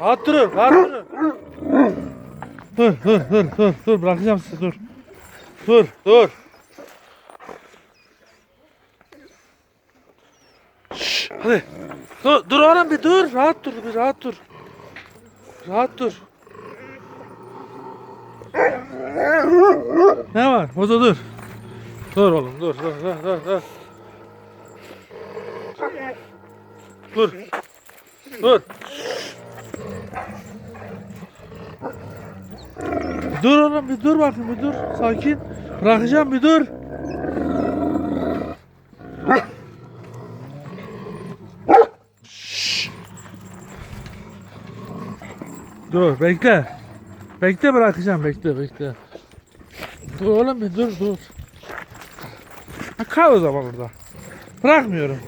Rahat durun. Rahat durun. Dur dur dur dur dur bırakacağım sizi dur. Dur dur. Şşş, hadi. Dur, dur oğlum bir dur. Rahat dur bir rahat dur. Rahat dur. Ne var? Bozo dur. Dur oğlum dur dur dur dur dur. Dur. Dur. Dur oğlum bir dur bakayım bir dur. Sakin. Bırakacağım bir dur. Dur bekle. Bekle bırakacağım bekle bekle. Dur oğlum bir dur dur. Ha, kal o zaman orada. Bırakmıyorum.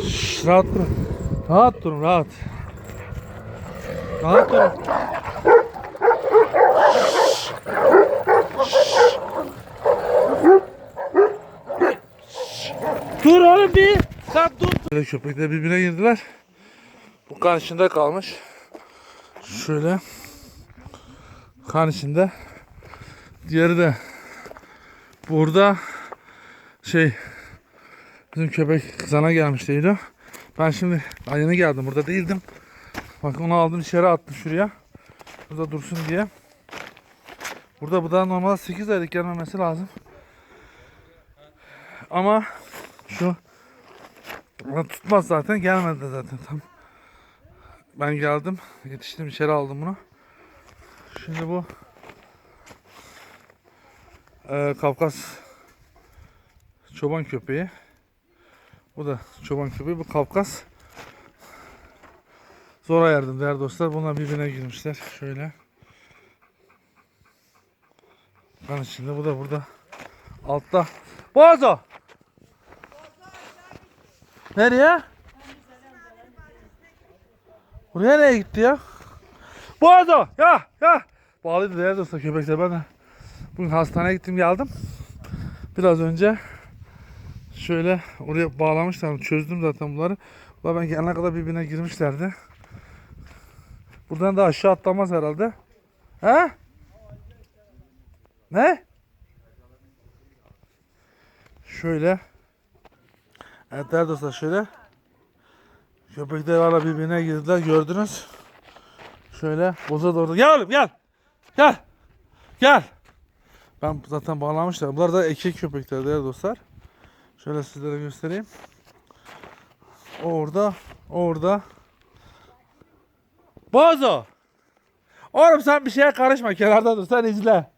Şşş, rahat durun. Rahat durun rahat. Rahat durun. Dur oğlum bir. Sen dur. Köpekler birbirine girdiler. Bu kan içinde kalmış. Şöyle. Kan içinde. Diğeri de burada şey bizim köpek kızana gelmişteydi. Ben şimdi yeni geldim. Burada değildim. Bak onu aldım içeri attım şuraya. Burada dursun diye. Burada bu da normal 8 aylık gelmemesi lazım. Ama şu tutmaz zaten gelmedi zaten tam. Ben geldim yetiştim içeri aldım bunu. Şimdi bu eee, Kafkas çoban köpeği. Bu da çoban köpeği. Bu Kafkas zor ayardım değerli dostlar. Bunlar birbirine girmişler. Şöyle. Kan içinde. Bu da burada. Altta. Boğazo! Nereye? Buraya nereye gitti ya? Boğazo! Ya! Ya! Bağlıydı değerli dostlar köpekler. Ben de bugün hastaneye gittim geldim. Biraz önce şöyle oraya bağlamışlar. Çözdüm zaten bunları. Bunlar ben gelene kadar birbirine girmişlerdi. Buradan da aşağı atlamaz herhalde. He? Ne? Şöyle. Evet değerli dostlar şöyle. Köpekler valla birbirine girdiler gördünüz. Şöyle boza doğru. Gel oğlum gel. Gel. Gel. Ben zaten bağlamışlar. Bunlar da erkek köpekler değerli dostlar. Şöyle sizlere göstereyim. Orada. Orada. Bozo. Oğlum sen bir şeye karışma. Kenarda dur. Sen izle.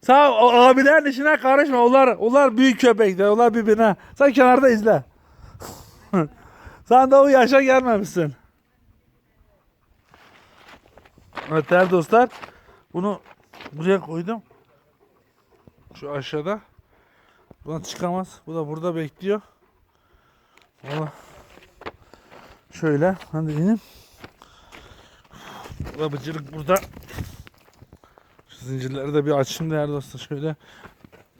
Sen o abilerin işine karışma. Onlar, onlar büyük köpekler. Onlar birbirine. Sen kenarda izle. sen de o yaşa gelmemişsin. Evet değerli dostlar. Bunu buraya koydum. Şu aşağıda. Buradan çıkamaz. Bu da burada bekliyor. Valla. Şöyle. Hadi da bıcırık burada. Şu zincirleri de bir açayım değerli dostlar. Şöyle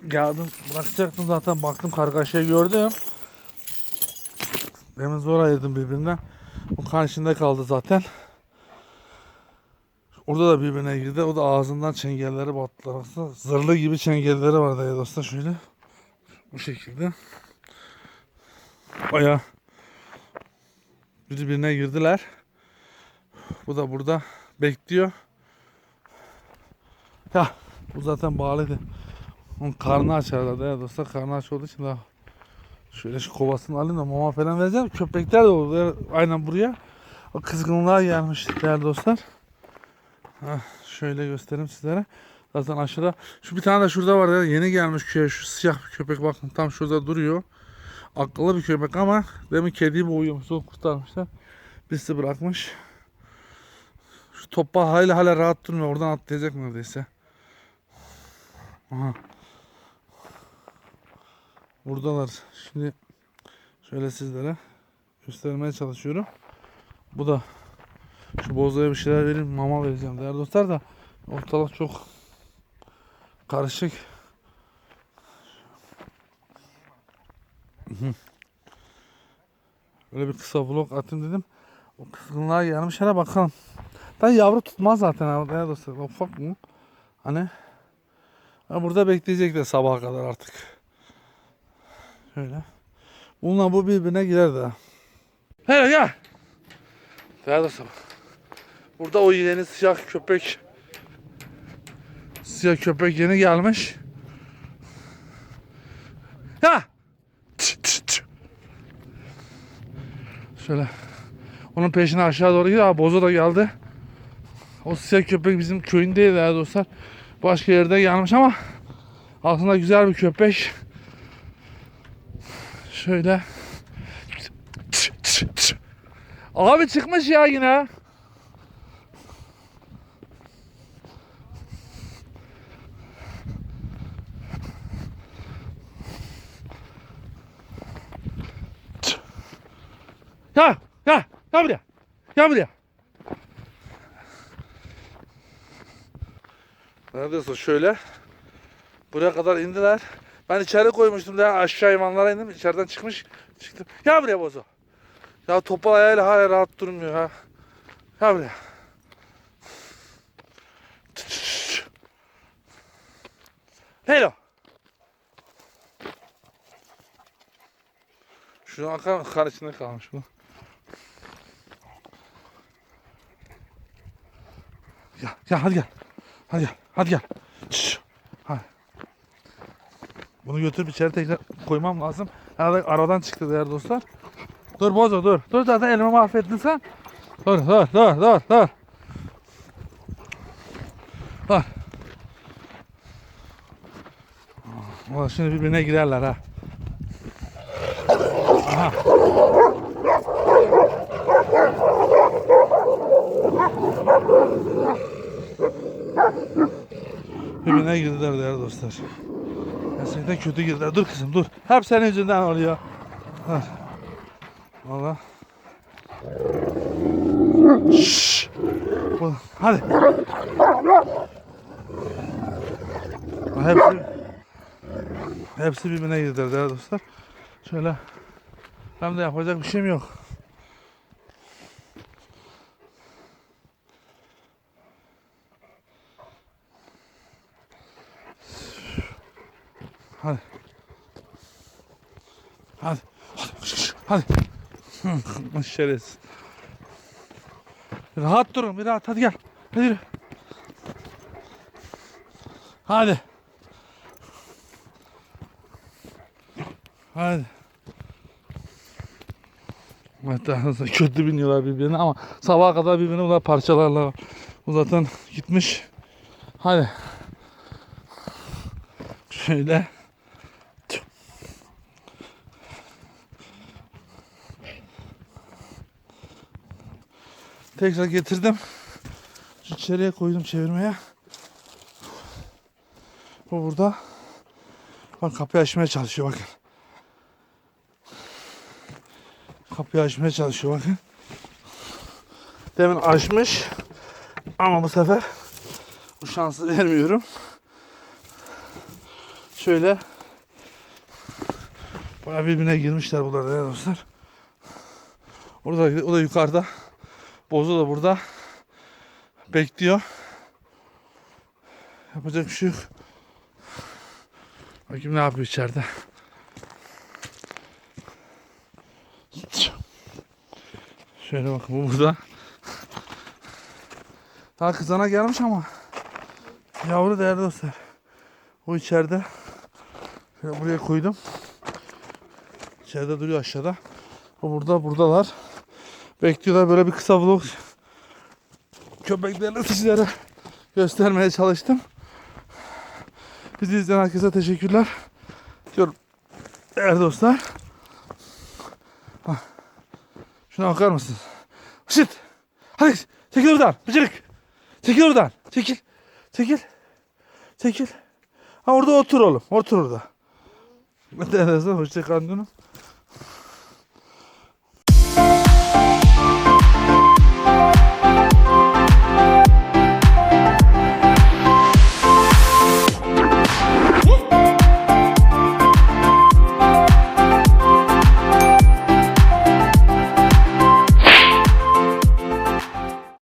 geldim. Bırakacaktım zaten. Baktım kargaşayı gördüm. Demin zor ayırdım birbirinden. Kan içinde kaldı zaten. Orada da birbirine girdi. O da ağzından çengelleri. Aslında zırhlı gibi çengelleri var değerli dostlar. Şöyle. Bu şekilde. Baya birbirine girdiler. Bu da burada bekliyor. Ya bu zaten bağlıydı. Onun karnı açarlar ya dostlar. Karnı aç olduğu için daha şöyle şu kovasını alayım da mama falan vereceğim. Köpekler de oldu. Aynen buraya. O kızgınlığa gelmiş değerli dostlar. Heh, şöyle göstereyim sizlere. Zaten aşağıda. Şu bir tane de şurada var ya. Yeni gelmiş köye. Şu siyah bir köpek bakın tam şurada duruyor. Akıllı bir köpek ama demin kediyi boğuyormuş. Onu kurtarmışlar. Birisi bırakmış. Şu topa hala hala rahat durmuyor. Oradan atlayacak neredeyse. Aha. Buradalar. Şimdi şöyle sizlere göstermeye çalışıyorum. Bu da şu bozoya bir şeyler vereyim. Mama vereceğim değerli dostlar da ortalık çok karışık. Böyle bir kısa vlog atayım dedim. O kızgınlığa gelmiş hele bakalım. Da yavru tutmaz zaten abi değerli dostlar. Ufak mı? Hani ha, burada bekleyecek de sabaha kadar artık. Şöyle. Bununla bu birbirine girer de. Hele gel. Değerli dostlar. Burada o yeni siyah köpek siyah köpek yeni gelmiş. Ha! Şöyle. Onun peşine aşağı doğru gidiyor. Aa, Bozo da geldi. O siyah köpek bizim köyündeydi değerli dostlar. Başka yerde gelmiş ama aslında güzel bir köpek. Şöyle. Abi çıkmış ya yine. Ya, ya, ya buraya. Ya buraya. Neredeyse şöyle. Buraya kadar indiler. Ben içeri koymuştum daha aşağı hayvanlara indim. İçeriden çıkmış. Çıktım. Ya buraya bozo. Ya topal ayağıyla hala rahat durmuyor ha. Ya buraya. Hello. Şu akar mı? Kar içinde kalmış bu. Gel, gel hadi gel. Hadi gel, hadi gel. Şşş. Hadi. Bunu götürüp içeri tekrar koymam lazım. Herhalde aradan çıktı değerli dostlar. Dur bozo dur. Dur zaten elimi mahvettin sen. Dur dur dur dur dur. Dur. Ulan şimdi birbirine girerler ha. Aha. Birbirine girdiler değerli dostlar. Gerçekten kötü girdiler. Dur kızım dur. Hep senin yüzünden oluyor. Dur. Valla. Şşş. Hadi. Hepsi, hepsi birbirine girdiler değerli dostlar. Şöyle. Hem de yapacak bir şeyim yok. Hadi. Hadi. Hadi. Hadi. Şerefsiz. Rahat durun bir rahat hadi gel. Hadi. Hadi. Hadi. Aslında kötü biniyorlar birbirine ama sabaha kadar birbirini bunlar parçalarlar. Bu zaten gitmiş. Hadi. Şöyle. Tekrar getirdim. İçeriye koydum çevirmeye. Bu burada. Bak kapıyı açmaya çalışıyor bakın. Kapıyı açmaya çalışıyor bakın. Demin açmış. Ama bu sefer bu şansı vermiyorum. Şöyle Bayağı birbirine girmişler bunlar değerli dostlar. Orada o da yukarıda. Bozu da burada. Bekliyor. Yapacak bir şey yok. Bakayım ne yapıyor içeride. Şöyle bakın bu burada. Daha kızana gelmiş ama yavru değerli dostlar. O içeride. Şöyle buraya koydum. İçeride duruyor aşağıda. O burada buradalar. Bekliyorlar böyle bir kısa vlog. Köpeklerini sizlere göstermeye çalıştım. Bizi izleyen herkese teşekkürler. Diyorum. Değerli dostlar. Hah. Şuna bakar mısınız? Şıt. Hadi çekil oradan. Bıcırık. Çekil oradan. Çekil. Çekil. Çekil. Ha orada otur oğlum. Otur orada. Değerli dostlar hoşçakalın.